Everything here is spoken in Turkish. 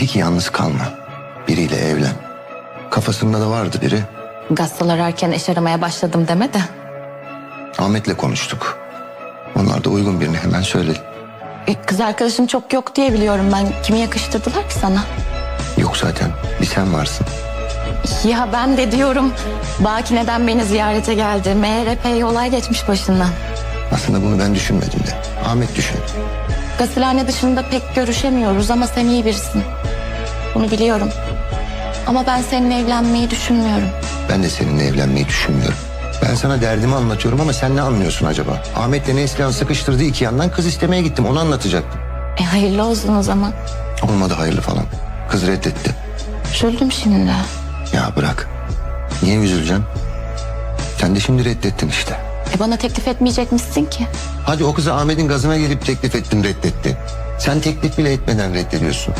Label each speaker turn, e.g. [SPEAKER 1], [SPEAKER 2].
[SPEAKER 1] Dedi ki yalnız kalma. Biriyle evlen. Kafasında da vardı biri.
[SPEAKER 2] Gazeteler erken eş aramaya başladım deme de.
[SPEAKER 1] Ahmet'le konuştuk. Onlar da uygun birini hemen söyledi.
[SPEAKER 2] E, Kız arkadaşım çok yok diye biliyorum ben. Kimi yakıştırdılar ki sana?
[SPEAKER 1] Yok zaten bir sen varsın.
[SPEAKER 2] Ya ben de diyorum. Baki neden beni ziyarete geldi? Meğer epey olay geçmiş başından.
[SPEAKER 1] Aslında bunu ben düşünmedim de. Ahmet düşündü.
[SPEAKER 2] Gasilhane dışında pek görüşemiyoruz ama sen iyi birisin. Bunu biliyorum. Ama ben seninle evlenmeyi düşünmüyorum.
[SPEAKER 1] Ben de seninle evlenmeyi düşünmüyorum. Ben sana derdimi anlatıyorum ama sen ne anlıyorsun acaba? Ahmet'le Neslihan sıkıştırdı iki yandan kız istemeye gittim onu anlatacaktım.
[SPEAKER 2] E hayırlı olsun o zaman.
[SPEAKER 1] Olmadı hayırlı falan. Kız reddetti.
[SPEAKER 2] Üzüldüm şimdi.
[SPEAKER 1] Ya bırak. Niye üzüleceksin? Sen de şimdi reddettin işte.
[SPEAKER 2] E bana teklif etmeyecekmişsin ki.
[SPEAKER 1] Hadi o kızı Ahmet'in gazına gelip teklif ettin reddetti. Sen teklif bile etmeden reddediyorsun.